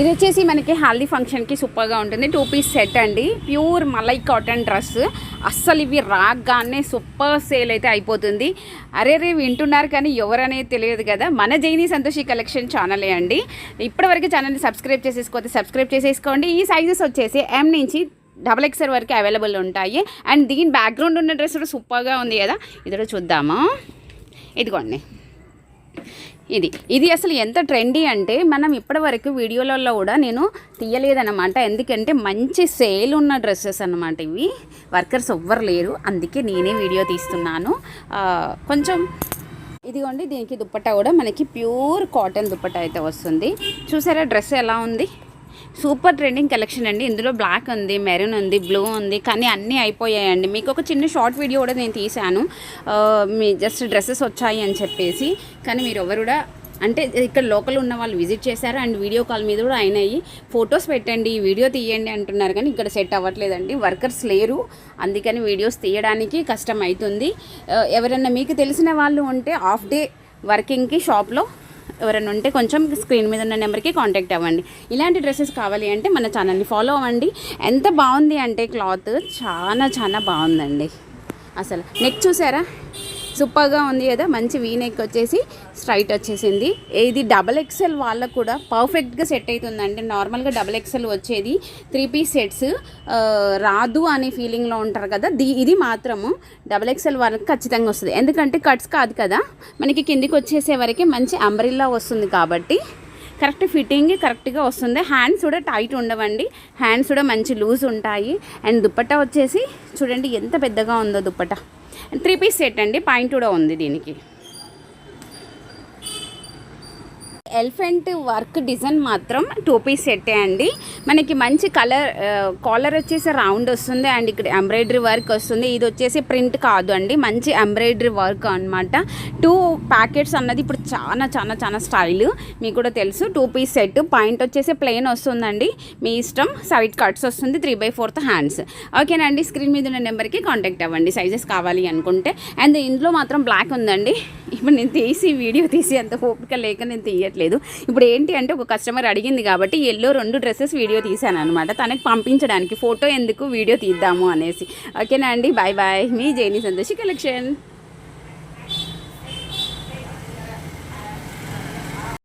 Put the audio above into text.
ఇది వచ్చేసి మనకి హల్దీ ఫంక్షన్కి సూపర్గా ఉంటుంది. టూ పీస్ సెట్ అండి. Pure malai cotton dress. అస్సలు ఇవి రాగానే సూపర్ సేల్ అయితే అయిపోతుంది. అరే రే వింటున్నారు కానీ ఎవరనేది తెలియదు కదా. మన జైని సంతోషి కలెక్షన్ ఛానలే అండి. ఇప్పటివరకు ఛానల్ని సబ్స్క్రైబ్ చేసేసుకోతే సబ్స్క్రైబ్ చేసేసుకోండి. ఈ సైజెస్ వచ్చేసి ఎం నుంచి డబల్ ఎక్స్ఎల్ వరకు అవైలబుల్ ఉంటాయి. అండ్ దీని బ్యాక్గ్రౌండ్ ఉన్న డ్రెస్ కూడా సూపర్గా ఉంది కదా. ఇది చూద్దామా? ఇదిగోండి. ఇది. ఇది అసలు ఎంత ట్రెండీ అంటే మనం ఇప్పటివరకు వీడియోలలో కూడా నేను తీయలేదన్నమాట. ఎందుకంటే మంచి సేల్ ఉన్న డ్రెస్సెస్ అన్నమాట ఇవి. వర్కర్స్ ఎవ్వరు లేరు. అందుకే నేనే వీడియో తీస్తున్నాను. కొంచెం ఇదిగోండి దీనికి దుప్పట్టా కూడా మనకి ప్యూర్ కాటన్ దుప్పట్టా అయితే వస్తుంది. చూసారా డ్రెస్ ఎలా ఉంది? సూపర్ ట్రెండింగ్ కలెక్షన్ అండి. ఇందులో బ్లాక్ ఉంది మెరూన్ ఉంది బ్లూ ఉంది కానీ అన్నీ అయిపోయాయండి. మీకు ఒక చిన్న షార్ట్ వీడియో కూడా నేను తీశాను. మీ జస్ట్ డ్రెస్సెస్ వచ్చాయి అని చెప్పేసి. కానీ మీరు ఎవరు కూడా అంటే ఇక్కడ లోకల్ ఉన్న వాళ్ళు విజిట్ చేశారు అండ్ వీడియో కాల్ మీద కూడా అయినాయి. ఫొటోస్ పెట్టండి వీడియో తీయండి అంటున్నారు కానీ ఇక్కడ సెట్ అవ్వట్లేదండి. వర్కర్స్ లేరు. అందుకని వీడియోస్ తీయడానికి కష్టం అవుతుంది. ఎవరన్నా ఎవరైనా మీకు తెలిసిన వాళ్ళు ఉంటే హాఫ్ డే వర్కింగ్కి షాప్లో ఎవరైనా ఉంటే కొంచెం స్క్రీన్ మీద ఉన్న నెంబర్కి కాంటాక్ట్ అవ్వండి. ఇలాంటి డ్రెస్సెస్ కావాలి అంటే మన ఛానల్ని ఫాలో అవ్వండి. ఎంత బాగుంది అంటే క్లాత్ చాలా చాలా బాగుందండి. అసలు నెక్ చూసారా? సూపర్గా ఉంది కదా మంచి వీనెక్ వచ్చేసి స్ట్రైట్ వచ్చేసింది. ఇది డబల్ ఎక్సెల్ వాళ్ళకు కూడా పర్ఫెక్ట్గా సెట్ అవుతుంది అంటే నార్మల్గా డబల్ ఎక్సెల్ వచ్చేది త్రీ పీస్ సెట్స్ రాదు అనే ఫీలింగ్లో ఉంటారు కదా దీ ఇది మాత్రము డబల్ ఎక్సెల్ వాళ్ళకి ఖచ్చితంగా వస్తుంది. ఎందుకంటే కట్స్ కాదు కదా మనకి కిందికి వచ్చేసే వరకు మంచి అంబ్రిల్లా వస్తుంది కాబట్టి కరెక్ట్ ఫిట్టింగ్ కరెక్ట్గా వస్తుంది. హ్యాండ్స్ కూడా టైట్ ఉండవండి. హ్యాండ్స్ కూడా మంచి లూజ్ ఉంటాయి. అండ్ దుప్పట్టా వచ్చేసి చూడండి ఎంత పెద్దగా ఉందో దుప్పట్టా త్రీ పీస్ సెట్ అండి పాయింట్ కూడా ఉంది దీనికి. ఎలిఫెంట్ వర్క్ డిజైన్ మాత్రం టూ పీస్ సెట్టే అండి. మనకి మంచి కలర్ కాలర్ వచ్చేసి రౌండ్ వస్తుంది అండ్ ఇక్కడ ఎంబ్రాయిడరీ వర్క్ వస్తుంది. ఇది వచ్చేసి ప్రింట్ కాదు అండి మంచి ఎంబ్రాయిడరీ వర్క్ అన్నమాట. టూ ప్యాకెట్స్ అన్నది ఇప్పుడు చాలా చాలా చాలా స్టైల్. మీకు కూడా తెలుసు టూ పీస్ సెట్. పాయింట్ వచ్చేసి ప్లెయిన్ వస్తుందండి. మీ ఇష్టం సైడ్ కట్స్ వస్తుంది త్రీ బై ఫోర్త్ హ్యాండ్స్. ఓకేనండి స్క్రీన్ మీద ఉన్న నెంబర్కి కాంటాక్ట్ అవ్వండి సైజెస్ కావాలి అనుకుంటే. అండ్ ఇందులో మాత్రం బ్లాక్ ఉందండి. ఇప్పుడు నేను తీసి వీడియో తీసి అంత ఓపిక లేక నేను తీయట్లేదు. ఇప్పుడు ఏంటి అంటే ఒక కస్టమర్ అడిగింది కాబట్టి ఎల్లో రెండు డ్రెస్సెస్ వీడియో తీశాను అనమాట తనకి పంపించడానికి ఫోటో ఎందుకు వీడియో తీద్దాము అనేసి. ఓకేనా అండి? బాయ్ బాయ్ మీ జైనీ సంతోషి కలెక్షన్.